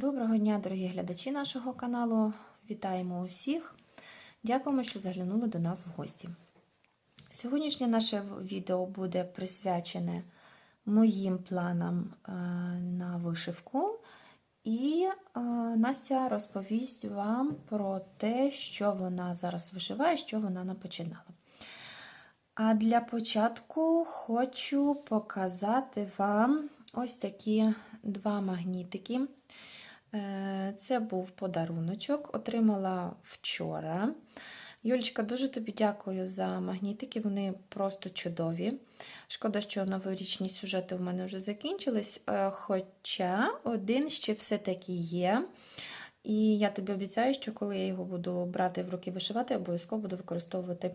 Доброго дня, дорогі глядачі нашого каналу. Вітаємо усіх. Дякуємо, що заглянули до нас в гості. Сьогоднішнє наше відео буде присвячене моїм планам е, на вишивку. І е, Настя розповість вам про те, що вона зараз вишиває, що вона напочинала. А для початку хочу показати вам ось такі два магнітики. Е, Це був подаруночок, отримала вчора. Юлічка, дуже тобі дякую за магнітики, вони просто чудові. Шкода, що новорічні сюжети в мене вже закінчились, е, хоча один ще все-таки є. І я тобі обіцяю, що коли я його буду брати в руки вишивати, обов'язково буду використовувати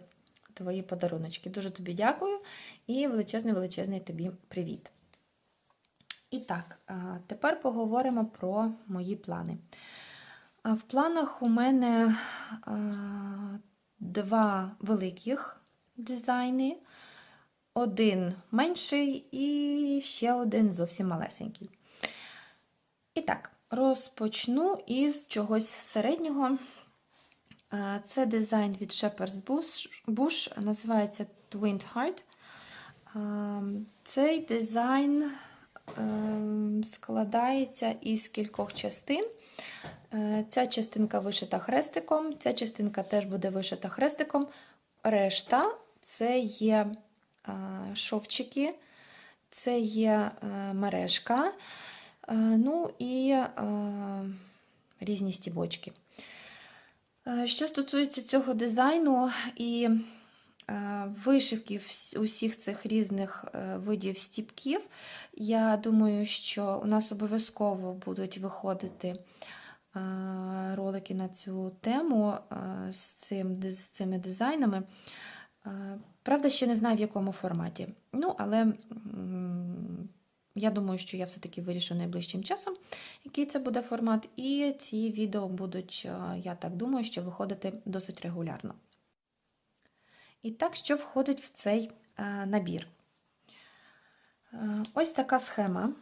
твої подаруночки. Дуже тобі дякую і величезний-величезний тобі привіт. І так, тепер поговоримо про мої плани. В планах у мене два великих дизайни, один менший і ще один зовсім малесенький. І так, розпочну із чогось середнього. Це дизайн від Shepherd's Bush, називається Twinned Heart. Цей дизайн складається із кількох частин. Ця частинка вишита хрестиком, ця частинка теж буде вишита хрестиком. Решта це є шовчики, це є мережка, ну і різні стібочки. Що стосується цього дизайну і вишивки усіх цих різних видів стіпків, я думаю, що у нас обов'язково будуть виходити ролики на цю тему з, цим, з цими дизайнами. Правда, ще не знаю, в якому форматі. Ну, але я думаю, що я все-таки вирішу найближчим часом, який це буде формат, і ці відео будуть, я так думаю, що виходити досить регулярно. І так, що входить в цей набір? Ось така схема.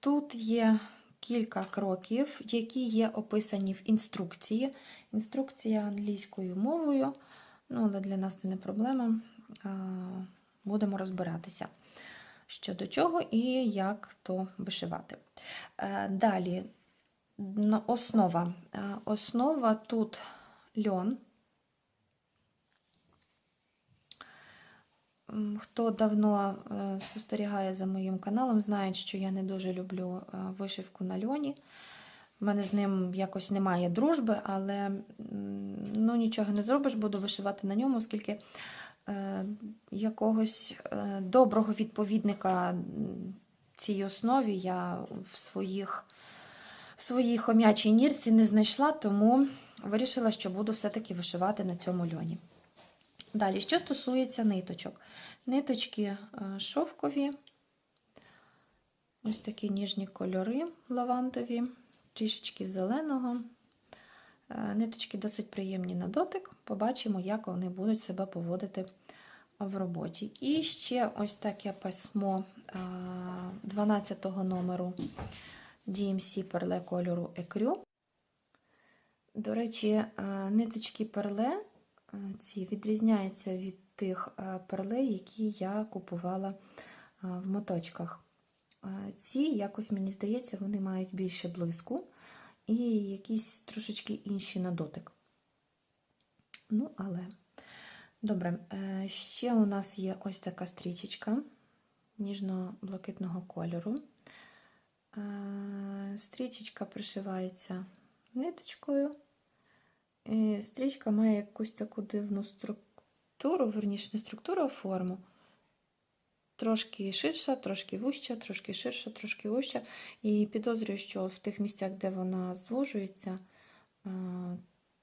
Тут є кілька кроків, які є описані в інструкції. Інструкція англійською мовою, ну, але для нас це не проблема. Будемо розбиратися що до чого і як то вишивати. Далі основа. Основа тут льон. Хто давно спостерігає за моїм каналом, знає, що я не дуже люблю вишивку на льоні. У мене з ним якось немає дружби, але ну, нічого не зробиш, буду вишивати на ньому, оскільки якогось доброго відповідника цій основі я в своїх, в своїй хом'ячій нірці не знайшла, тому вирішила, що буду все-таки вишивати на цьому льоні. Далі, що стосується ниточок. Ниточки шовкові, ось такі ніжні кольори лавандові, трішечки зеленого. Ниточки досить приємні на дотик. Побачимо, як вони будуть себе поводити в роботі. І ще ось таке письмо 12 номеру DMC перле кольору Екрю. До речі, ниточки перле ці відрізняються від тих перлей, які я купувала в моточках. Ці, якось, мені здається, вони мають більше блиску і якісь трошечки інші на дотик. Ну, але, добре, ще у нас є ось така стрічечка ніжно-блакитного кольору. Стрічечка пришивається ниточкою. І стрічка має якусь таку дивну структуру, верніше, не структуру, а форму. Трошки ширша, трошки вуща, трошки ширша, трошки вуща. І підозрюю, що в тих місцях, де вона звужується,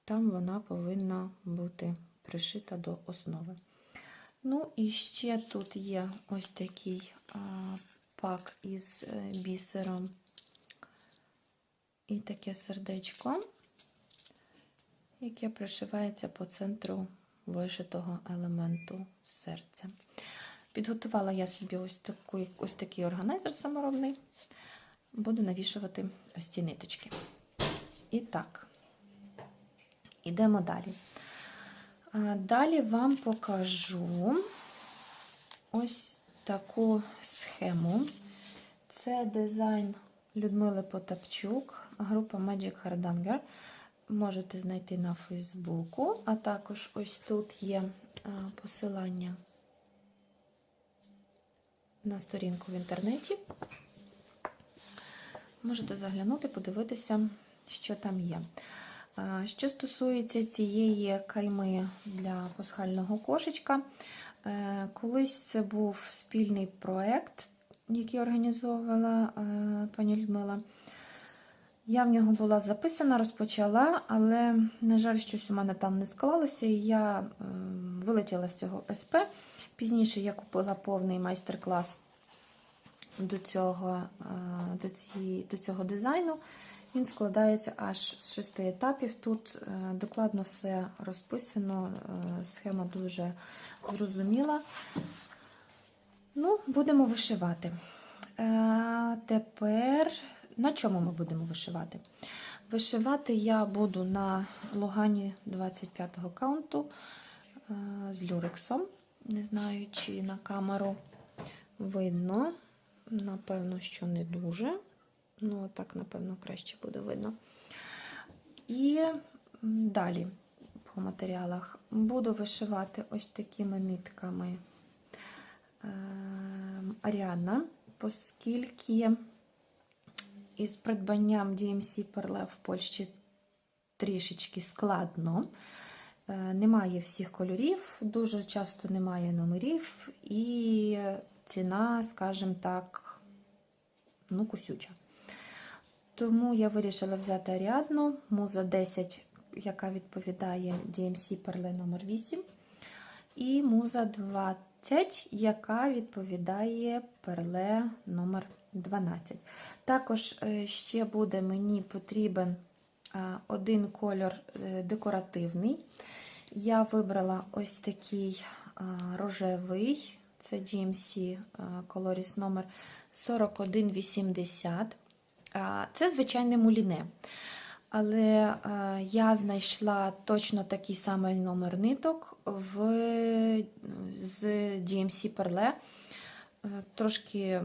там вона повинна бути пришита до основи. Ну, і ще тут є ось такий пак із е, бісером і таке сердечко яке пришивається по центру вишитого елементу серця. Підготувала я собі ось, таку, ось такий органайзер саморобний. буду навішувати ось ці ниточки. І так, ідемо далі. Далі вам покажу ось таку схему. Це дизайн Людмили Потапчук, група Magic Hardanger. Можете знайти на Фейсбуку, а також ось тут є посилання на сторінку в інтернеті. Можете заглянути, подивитися, що там є. Що стосується цієї кайми для пасхального кошечка, е, колись це був спільний проєкт, який організовувала е, пані Людмила. Я в нього була записана, розпочала, але, на жаль, щось у мене там не склалося, і я е, вилетіла з цього СП. Пізніше я купила повний майстер-клас до цього, е, до, до цього дизайну. Він складається аж з шести етапів. Тут е, докладно все розписано, е, схема дуже зрозуміла. Ну, будемо вишивати. Тепер на чому ми будемо вишивати? Вишивати я буду на лугані 25-го каунту е, з люрексом. Не знаю, чи на камеру видно. Напевно, що не дуже. Ну, так, напевно, краще буде видно. І далі по матеріалах буду вишивати ось такими нитками Аріана, оскільки із придбанням DMC Perle в Польщі трішечки складно. Е, Немає всіх кольорів, дуже часто немає номерів, і ціна, скажімо так, ну, кусюча. Тому я вирішила взяти Аріадну, муза 10, яка відповідає DMC Perle номер 8 і муза 20, яка відповідає перле номер 12. Також е, ще буде мені потрібен один кольор е, декоративний. Я вибрала ось такий рожевий, це GMC Coloris номер 4180. Це звичайне муліне. Але е, я знайшла точно такий самий номер ниток в, з DMC Perle. Е, трошки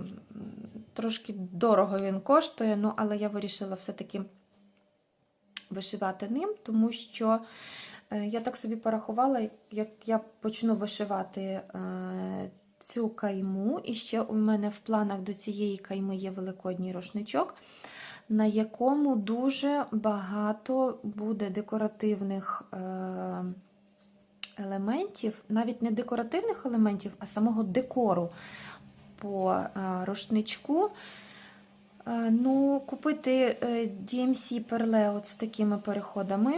трошки дорого він коштує, ну, але я вирішила все-таки вишивати ним, тому що е, я так собі порахувала, як я почну вишивати е, цю кайму, і ще у мене в планах до цієї кайми є великодній рушничок на якому дуже багато буде декоративних елементів, навіть не декоративних елементів, а самого декору по е, рушничку. Е, ну, Купити DMC Perle з такими переходами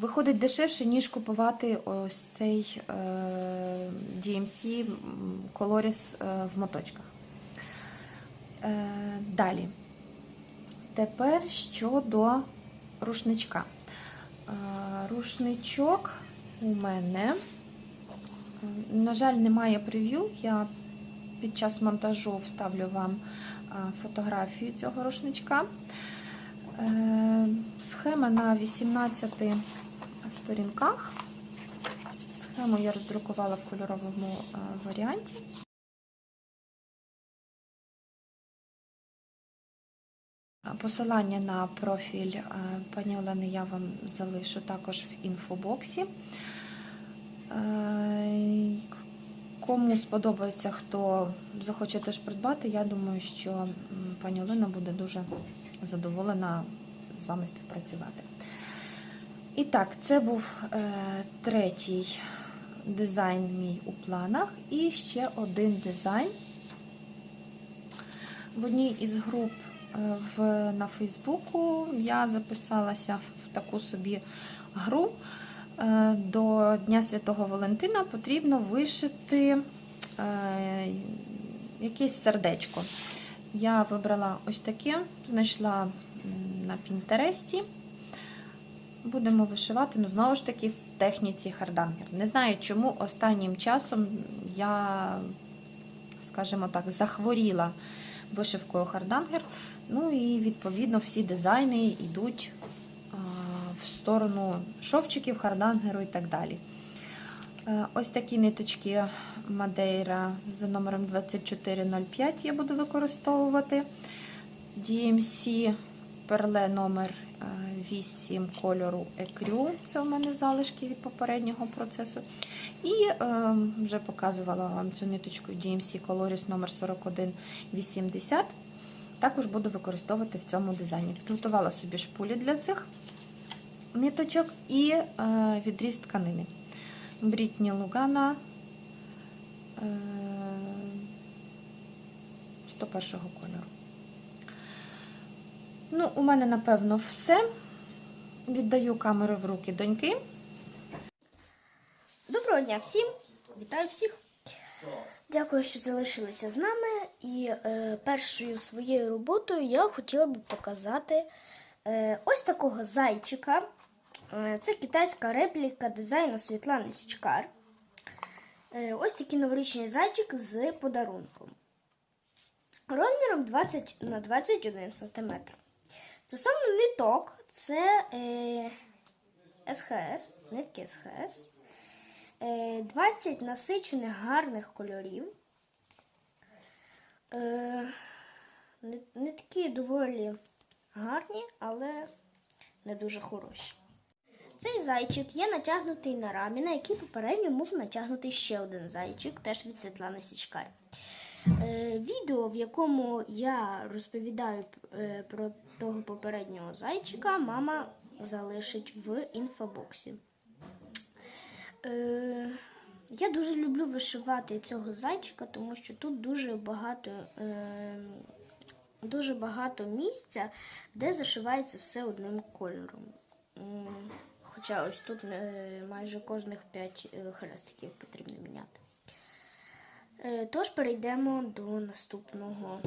виходить дешевше, ніж купувати ось цей DMC Coloris в моточках. Далі. Тепер щодо рушничка. Рушничок у мене, на жаль, немає прев'ю. Я під час монтажу вставлю вам фотографію цього рушничка. Е, схема на 18 сторінках. Схему я роздрукувала в кольоровому варіанті. Посилання на профіль е, пані Олени я вам залишу також в інфобоксі. Е, кому сподобається, хто захоче теж придбати, я думаю, що пані Олена буде дуже задоволена з вами співпрацювати. І так, це був е, третій дизайн мій у планах. І ще один дизайн. В одній із груп в, на Фейсбуку я записалася в таку собі гру. Е, до Дня Святого Валентина потрібно вишити е, якесь сердечко. Я вибрала ось таке, знайшла на Пінтересті. Будемо вишивати, ну, знову ж таки, в техніці хардангер. Не знаю, чому останнім часом я, скажімо так, захворіла вишивкою хардангер. Ну і відповідно всі дизайни йдуть сторону шовчиків, хардангеру і так далі. Е, Ось такі ниточки Мадейра за номером 2405 я буду використовувати. DMC перле номер е, 8 кольору Екрю. Це у мене залишки від попереднього процесу. І е, вже показувала вам цю ниточку DMC Coloris номер 4180. Також буду використовувати в цьому дизайні. Підготувала собі шпулі для цих ниточок і е, відріз тканини. Брітні Лугана е, 101 кольору. Ну, у мене, напевно, все. Віддаю камеру в руки доньки. Доброго дня всім! Вітаю всіх! Дякую, що залишилися з нами. І е, першою своєю роботою я хотіла би показати е, ось такого зайчика. Е, це китайська репліка дизайну Світлани Січкар. Е, ось такий новорічний зайчик з подарунком. Розміром 20 на 21 см. Стосовно ниток, це е, СХС, нитки СХС. Е, 20 насичених гарних кольорів. Е, ни- Нитки доволі гарні, але не дуже хороші. Цей зайчик є натягнутий на рамі, на який попередньо був натягнутий ще один зайчик, теж від Світлани Січкар. Е, Відео, в якому я розповідаю е, про того попереднього зайчика, мама залишить в інфобоксі. Е, я дуже люблю вишивати цього зайчика, тому що тут дуже багато, дуже багато місця, де зашивається все одним кольором. Хоча ось тут е, майже кожних 5 хрестиків потрібно міняти. Е, Тож перейдемо до наступного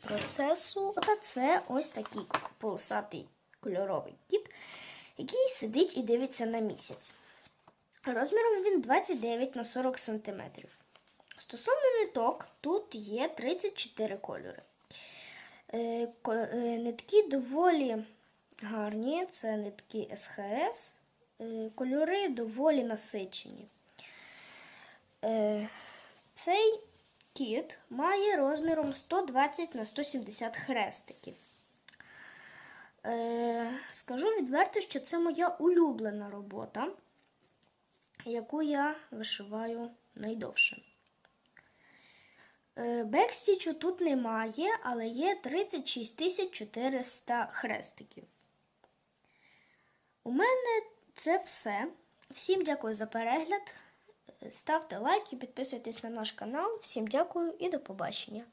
процесу. Ота це ось такий полосатий кольоровий кіт, який сидить і дивиться на місяць. Розміром він 29 на 40 см. Стосовно ниток, тут є 34 кольори. Е, е, Нитки доволі гарні, це нитки СХС. Е, Кольори доволі насичені. Е, Цей кіт має розміром 120 на 170 хрестиків. Е, Скажу відверто, що це моя улюблена робота яку я вишиваю найдовше. Бекстічу тут немає, але є 36 400 хрестиків. У мене це все. Всім дякую за перегляд. Ставте лайки, підписуйтесь на наш канал. Всім дякую і до побачення.